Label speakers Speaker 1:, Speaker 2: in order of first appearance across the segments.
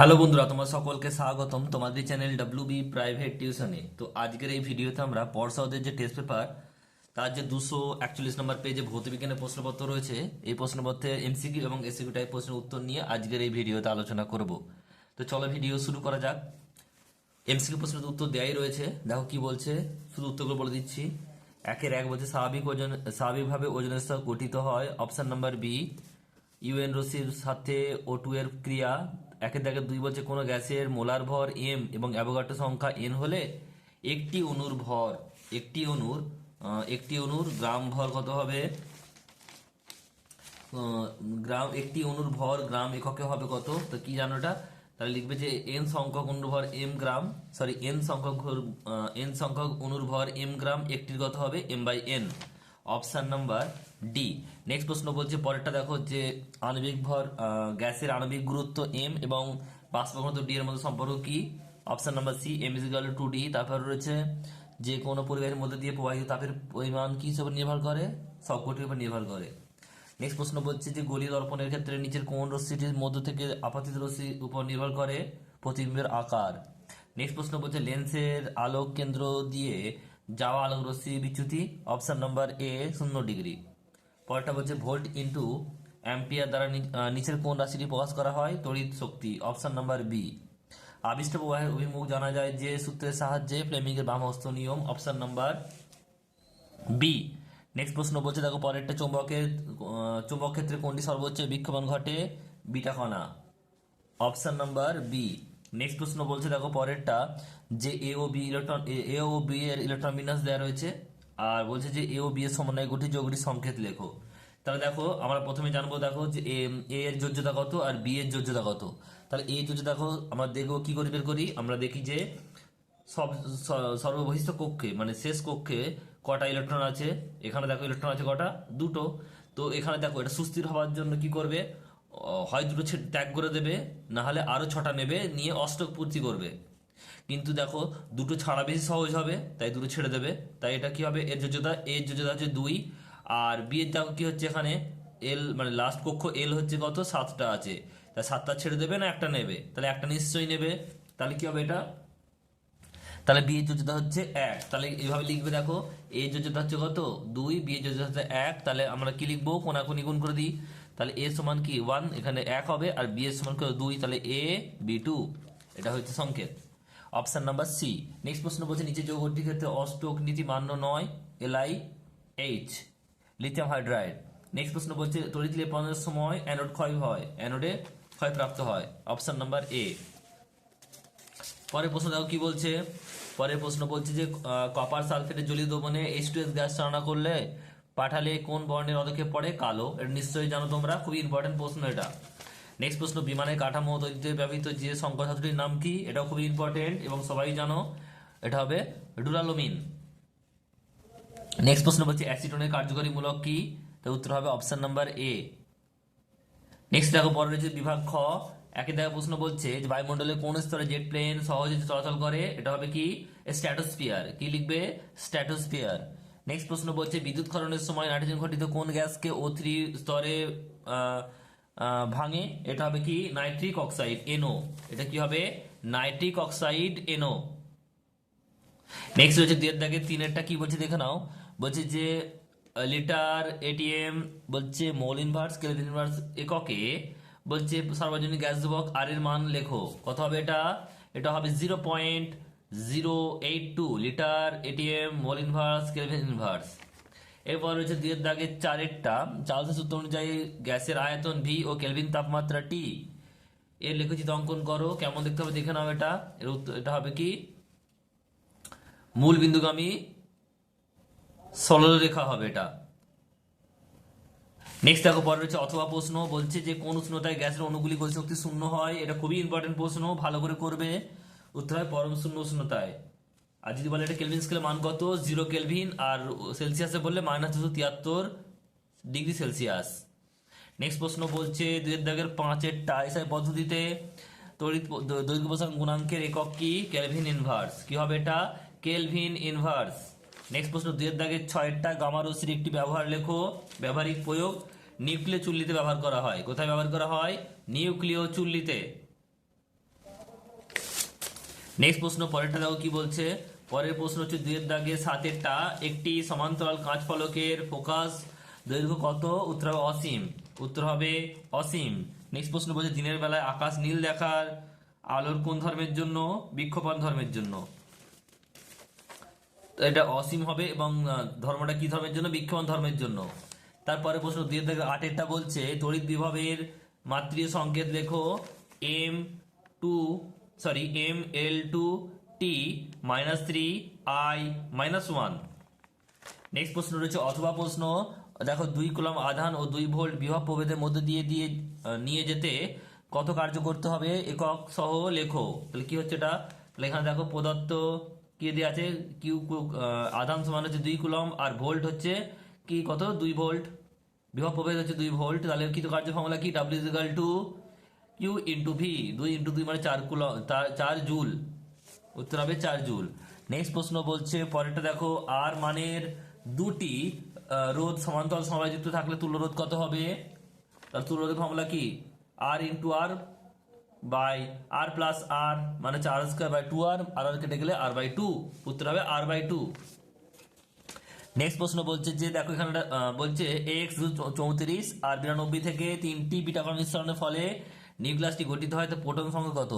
Speaker 1: Hello বন্ধুরা, তোমার সকলকে স্বাগতম তোমাদের চ্যানেল ডাব্লিউ বি প্রাইভেট টিউশনে তো আজকের এই ভিডিওতে আমরা পর্ষদের যে টেস্ট পেপার তার যে দুশো একচল্লিশ নম্বর পেজে ভৌতবিজ্ঞানের প্রশ্নপত্র রয়েছে, এই প্রশ্নপত্রে এমসিকিউ এবং এসিকিউ টাইপ প্রশ্নের উত্তর নিয়ে আজকের এই ভিডিওতে আলোচনা করব। তো চলো ভিডিও শুরু করা যাক। এমসিকিউ প্রশ্নের উত্তর দেয়াই রয়েছে। দেখো কি বলছে, শুধু উত্তরগুলো বলে দিচ্ছি। একের এক বলছে, স্বাভাবিক ওজন, স্বাভাবিকভাবে ওজনের স্তর গঠিত হয়। অপশন নাম্বার বি ইউএন রশির সাথে ও টু এর ক্রিয়া একের দাগে দুই বলছে কোনো গ্যাসের মোলার ভর এম এবং অ্যাভোগাড্রো সংখ্যা এন হলে একটি অণুর ভর একটি আহ, একটি অণুর গ্রাম ভর কত হবে? গ্রাম একটি অণুর ভর গ্রাম এককে হবে কত? তো কি জানো এটা? তাহলে লিখবে যে এন সংখ্যক অণুর ভর এম গ্রাম সরি এন সংখ্যক এন সংখ্যক অণুর ভর এম গ্রাম একটির কত হবে? M by N option number D. Next প্রশ্ন বলছে, পরেরটা দেখো যে আণবিক ভর গ্যাসের আণবিক গুরুত্ব এম এবং বাষ্পঘনত্ব ডি এর মধ্যে সম্পর্ক কি? Option number C M is equal to D তারপর রয়েছে যে কোনো পরিবাহের মধ্যে দিয়ে প্রবাহিত তাপের পরিমাণ কি হিসেবে নির্ভর করে? সবকটির উপর নির্ভর করে। নেক্সট প্রশ্ন বলছে যে গলি দর্পণের ক্ষেত্রে নিচের কোন রশ্মিটির মধ্য থেকে আপাতিত রশ্মির উপর নির্ভর করে? প্রতিবিম্বের আকার। নেক্সট প্রশ্ন বলছে লেন্সের আলোক কেন্দ্র দিয়ে যাওয়া আলোক রশ্মি বিচ্যুতি অপশন নাম্বার এ শূন্য ডিগ্রি। পরেরটা বলছে ভোল্ট ইন্টু অ্যাম্পিয়ার দ্বারা নিচের কোন রাশিটি প্রকাশ করা হয়? তড়িৎ শক্তি অপশন নাম্বার বি আবিষ্ট প্রবাহের অভিমুখ জানা যায় যে সূত্রের সাহায্যে ফ্লেমিংয়ের বাম হস্ত নিয়ম অপশন নাম্বার বি নেক্সট প্রশ্ন বলছে, দেখো পরেরটা, চৌম্বকের চৌম্বক ক্ষেত্রে কোনটি সর্বোচ্চ বিক্ষেপণ ঘটে? বিটা কণা অপশন নাম্বার বি নেক্সট প্রশ্ন বলছে দেখো পরেরটা, যে এ ও বি ইলেকট্রন এ ও বি এর ইলেকট্রন বিন্যাস দেওয়া রয়েছে, আর বলছে যে এ ও বি এর সমন্বয়ে গঠিত যোগটি সংকেত লেখো। তাহলে দেখো, আমরা প্রথমে জানব দেখো যে এ এর যোজ্যতা কত আর বি এর যোজ্যতা কত। তাহলে এ যোজ্যতা দেখো, আমরা দেখব কি করে বের করি? আমরা দেখি যে সব সর্ববহিষ্ঠ কক্ষে মানে শেষ কক্ষে কটা ইলেকট্রন আছে? এখানে দেখো ইলেকট্রন আছে কটা? দুটো। তো এখানে দেখো, এটা সুস্থির হওয়ার জন্য কি করবে? হয় দুটো ত্যাগ করে দেবে, না হলে আরও ছটা নেবে, নিয়ে অষ্টক পূর্তি করবে। কিন্তু দেখো, দুটো ছাড়া বেশি সহজ হবে, তাই দুটো ছেড়ে দেবে। তাই এটা কি হবে? এর যোজ্যতা এর যোজ্যতা হচ্ছে দুই। আর বিয়ের দেখো কি হচ্ছে এখানে? এল মানে লাস্ট কক্ষ এল হচ্ছে কত? সাতটা আছে। তা সাতটা ছেড়ে দেবে না একটা নেবে? তাহলে একটা নিশ্চয়ই নেবে। তাহলে কি হবে এটা? তাহলে বি যোজ্যতা হচ্ছে এক। তাহলে এইভাবে লিখবে দেখো এ যোজ্যতা হচ্ছে কত? দুই বি যোজ্যতা হচ্ছে এক। তাহলে আমরা কি লিখব? কোনাকুনি গুণ করে দিই। তাহলে এ সমান কি? ওয়ান এখানে এক হবে। আর বি এর সমান কত দুই, তাহলে এ বি টু এটা হচ্ছে সংকেত। অপশন নাম্বার সি নেক্সট প্রশ্ন বলছে, নিচে যৌগটির ক্ষেত্রে অষ্টক নীতি মান্য নয় LI H lithium hydride next প্রশ্ন বলছে, তড়িৎ লেপনের সময় অ্যানোড ক্ষয় হয়। অ্যানোডে ক্ষয়প্রাপ্ত হয়। অপশন নাম্বার এ পরের প্রশ্ন দেখো কি বলছে? পরের প্রশ্ন বলছে যে কপার সালফেটের জলীয় দ্রবণে এইচ টু এস গ্যাস চালনা করলে পাঠালে কোন বর্ণের পদক্ষেপ পড়ে? কালো। এটা নিশ্চয়ই জানো তোমরা। খুবই ইম্পর্টেন্ট প্রশ্ন এটা। নেক্সট প্রশ্ন, বিমানের কাঠামো তৈরিতে ব্যবহৃত যে সংকর ধাতুটির নাম কি? এটাও খুবই ইম্পর্টেন্ট এবং সবাই জানো। এটা হবে ডুরালোমিন নেক্সট প্রশ্ন বলছে, অ্যাসিটনের কার্যকরী মূলক কি? তার উত্তর হবে অপশন নাম্বার এ নেক্সট দেখো, পরে রয়েছে বিভাগ খ। একই দেখা প্রশ্ন বলছে যে বায়ুমণ্ডলে কোন স্তরে জেট প্লেন সহজে চলাচল করে? এটা হবে কি? স্ট্র্যাটোস্ফিয়ার। কি লিখবে? স্ট্র্যাটোস্ফিয়ার। নেক্সট প্রশ্ন বলছে, বিদ্যুৎ খরণের সময় নাইট্রোজেন ঘটিত কোন গ্যাসকে ও থ্রি স্তরে ভাঙে? এটা হবে কি? Nitric oxide, NO. এটা কি হবে? Nitric oxide, NO. নেক্সট হচ্ছে দুয়ের দাগে তিনেরটা কি বলছে দেখে নাও। বলছে যে, লিটার, এটিএম, বলছে মোল ইনভার্স, কেলভিন ইনভার্স এককে বলছে, সার্বজনীন গ্যাস ধ্রুবক আর এর মান লেখো। কত হবে এটা এটা হবে zero point zero eight two litre ATM mole inverse kelvin inverse এরপর রয়েছে দুয়ের দাগে চারেরটা। চার্লসের সূত্র অনুযায়ী গ্যাসের আয়তন ভি ও কেলভিন তাপমাত্রা টি এর লেখচিত অঙ্কন করো, কেমন দেখতে হবে, দেখে নাও এটা। এর উত্তর, এটা হবে কি? মূল বিন্দুগামী সরলরেখা হবে এটা। নেক্সট দেখো পরে রয়েছে অথবা প্রশ্ন, বলছে যে কোন উষ্ণতায় গ্যাসের অণুগুলি গতিশক্তি শূন্য হয়, এটা খুবই ইম্পর্টেন্ট প্রশ্ন, ভালো করে করবে। উত্তর হয় পরম শূন্য উষ্ণতায়। আর যদি বলে এটা কেলভিন স্কেলে মান কত? জিরো কেলভিন আর সেলসিয়াসে বললে মাইনাস দুশো তিয়াত্তর ডিগ্রি সেলসিয়াস নেক্সট প্রশ্ন বলছে দুয়ের দাগের পাঁচের টাইসাই পদ্ধতিতে তড়িৎ দৈর্ঘ্য প্রসারণ গুণাঙ্কের একক কি? কেলভিন ইনভার্স কি হবে এটা? কেলভিন ইনভার্স নেক্সট প্রশ্ন দুয়ের দাগের ছয়টা গামা রশ্মির একটি ব্যবহার লেখো। ব্যবহারিক প্রয়োগ, নিউক্লিয় চুল্লিতে ব্যবহার করা হয়। কোথায় ব্যবহার করা হয়? নিউক্লিয় চুল্লিতে। নেক্সট প্রশ্ন, পরেরটা দেখো কি বলছে? পরের প্রশ্ন হচ্ছে দুয়ের দাগে সাতেরটা, একটি সমান্তরাল কাঁচ ফলকের ফোকাস দৈর্ঘ্য কত? উত্তর হবে অসীম। উত্তর হবে অসীম। নেক্সট প্রশ্ন বলছে, দিনের বেলায় আকাশ নীল দেখার আলোর কোন ধর্মের জন্য? বিক্ষোভণ ধর্মের জন্য। এটা অসীম হবে এবং ধর্মটা কি ধর্মের জন্য? বিক্ষোভণ ধর্মের জন্য। তারপরে প্রশ্ন দুই থেকে আটেরটা বলছে, তড়িৎ বিভবের মাতৃ সংকেত লেখো M two sorry M L two T minus three I minus one. Next প্রশ্ন রয়েছে, অথবা প্রশ্ন, দেখো দুই কুলম আধান ও দুই ভোল্ট বিভব প্রভেদের মধ্যে দিয়ে দিয়ে নিয়ে যেতে কত কার্য করতে হবে? একক সহ লেখো। তাহলে কি হচ্ছে এটা? তাহলে এখানে দেখো প্রদত্ত কি দেওয়া আছে? কিউ আধান সমান হচ্ছে দুই কুলম আর ভোল্ট হচ্ছে কি কত? দুই ভোল্ট। বিভব প্রভেদ হচ্ছে দুই ভোল্ট। তাহলে কি তো কার্য ফর্মুলা কি? W is equal to Q into V দুই ইন্টু দুই মানে চার কুলম চার জুল। উত্তর হবে চার জুল। নেক্সট প্রশ্ন বলছে, পরেরটা দেখো আর মানের দুটি রোধ সমান্তরাল সমবায়যুক্ত থাকলে তুল্য রোধ কত হবে? তার তুল্য রোধের ফর্মুলা কি? R into R by R plus R মানে চার square by two R R R কেটে গেলে আর বাই টু উত্তর হবে আর বাই টু নেক্সট প্রশ্ন বলছে যে দেখো এখানে বলছে এক্স চৌত্রিশ, আর বিরানব্বই থেকে তিনটি বিটা কণা মিশ্রণের ফলে নিউক্লিয়াসটি গঠিত হয়, তো প্রোটন সংখ্যা কত?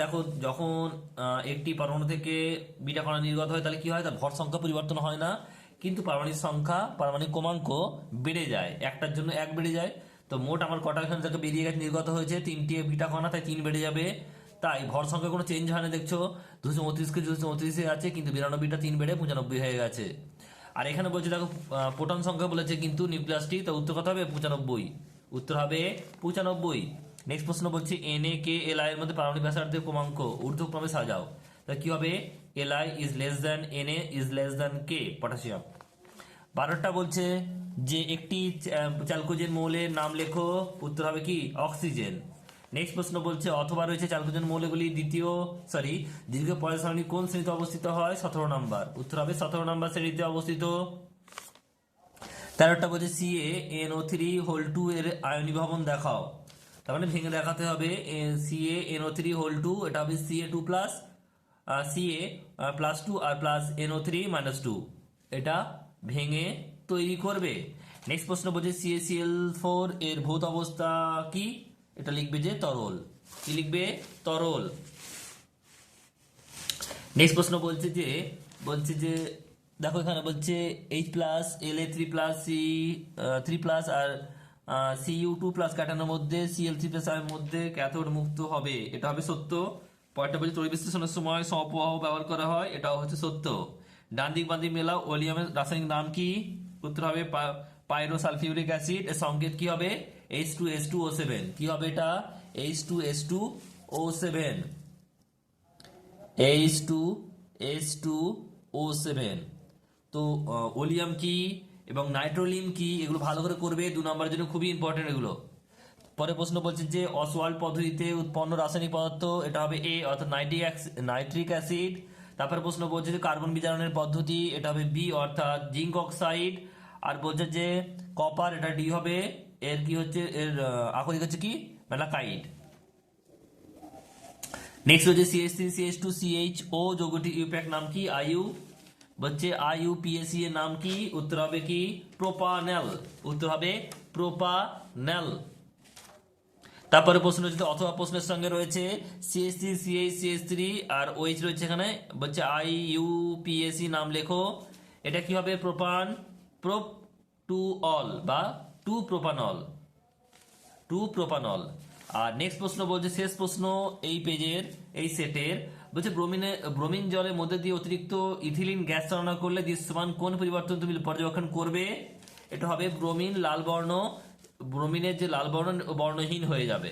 Speaker 1: দেখো যখন একটি পরমাণু থেকে বিটা কণা নির্গত হয়, তাহলে কি হয়? তার ভর সংখ্যা পরিবর্তন হয় না, কিন্তু পারমাণবিক সংখ্যা পারমাণবিক ক্রমাঙ্ক বেড়ে যায়। একটার জন্য এক বেড়ে যায় তো মোট আমার কটা এখানে থেকে বেরিয়ে গেছে, নির্গত হয়েছে। তিনটি বিটা কণা, তাই তিন বেড়ে যাবে। তাই ভর সংখ্যা কোনো চেঞ্জ হয় না, দেখছ? দুশো উনত্রিশকে দুশো উনত্রিশে আছে, কিন্তু বিরানব্বইটা তিন বেড়ে পঁচানব্বই হয়ে গেছে। আর এখানে বলছে, দেখো প্রোটন সংখ্যা বলেছে কিন্তু নিউক্লিয়াসটি, তো উত্তর কত হবে? পঁচানব্বই। উত্তর হবে পঁচানব্বই। নেক্সট প্রশ্ন বলছে N A K L I এর মধ্যে পারমাণবিক ব্যাসার্ধের ক্রমাঙ্ক, ঊর্ধ্বক্রমে সাজাও। তা কি হবে? L I is less than N A is less than K potassium বারোটা বলছে যে একটি চালকোজেন মৌলের নাম লেখো, উত্তর হবে কি? অক্সিজেন। নেক্সট প্রশ্ন বলছে, অথবা রয়েছে চালকোজেন মৌলগুলি দ্বিতীয় সরি দীর্ঘ পরের সারণী কোন শ্রেণীতে অবস্থিত হয়? সতেরো নাম্বার। উত্তর হবে সতেরো নাম্বার শ্রেণীতে অবস্থিত। তেরোটা বলছে C N O three whole two এর আয়নী ভবন দেখাও। তার মানে ভেঙে দেখাতে হবে C N O three whole two এটা হবে C A two plus C A plus two R plus N O three minus two এটা ভেঙে তৈরি করবে। নেক্সট প্রশ্ন বলছে সিএসিএল ফোর এর ভৌত অবস্থা কি? এটা লিখবে যে তরল। কি লিখবে? তরল। নেক্সট প্রশ্ন বলছে যে বলছে যে, দেখো এখানে বলছে H plus L A three plus C three plus R C U two plus কাটানোর মধ্যে সি এল থ্রি প্লাস এর মধ্যে ক্যাথোড মুক্ত হবে। এটা হবে সত্য। পরেরটা বলছে তড়িৎ বিশ্লেষণের সময় সমপ্রবাহ ব্যবহার করা হয়। এটাও হচ্ছে সত্য। ডান দিক বাঁ দিক মেলা ওলিয়ামের রাসায়নিক নাম কি? উত্তর হবে পাইরো সালফিউরিক অ্যাসিড, এর সংকেত কি হবে? H two S two O seven কি হবে এটা? H two S two O seven H two H two O seven তো ওলিয়াম কি এবং নাইট্রোলিম কি? এগুলো ভালো করে করবে, দু নম্বরের জন্য খুবই ইম্পর্টেন্ট এগুলো। পরে প্রশ্ন বলছে যে অসওয়াল্ড পদ্ধতিতে উৎপন্ন রাসায়নিক পদার্থ, এটা হবে এ অর্থাৎ নাইট্রিক নাইট্রিক অ্যাসিড তারপরে প্রশ্ন বলছে যে কার্বন বিজারণের পদ্ধতি, এটা হবে বি অর্থাৎ জিঙ্ক অক্সাইড, আর বলছে যে কপার, এটা ডি হবে, এর কি হচ্ছে, এর আকরিক হচ্ছে কি? মেলাকাইড। নেক্সট হচ্ছে CS three CS two CH O যৌগটি IUPAC নাম কি? আইউ। বলছে আইউ পিএসসি এর নাম কি? উত্তর হবে কি, প্রোপানেল। উত্তর হবে প্রোপানেল। তারপরে প্রশ্ন হচ্ছে অথবা প্রশ্নের সঙ্গে রয়েছে CS three CH CS three আর ওইচ রয়েছে এখানে। বলছে আই ইউ পিএসসি নাম লেখো। এটা কি হবে? প্রোপান, প্রোপ টু অল বা টু প্রোপানল। Two propanol. আর নেক্সট প্রশ্ন বলছে, শেষ প্রশ্ন এই পেজের, এই সেটের। বলছে, ব্রোমিনে, ব্রোমিন জলের মধ্যে দিয়ে অতিরিক্ত ইথিলিন গ্যাস চালনা করলে দৃশ্যমান কোন পরিবর্তন তুমি পর্যবেক্ষণ করবে? এটা হবে ব্রোমিন, লাল বর্ণ। ব্রোমিনের যে লাল বর্ণ বর্ণহীন হয়ে যাবে।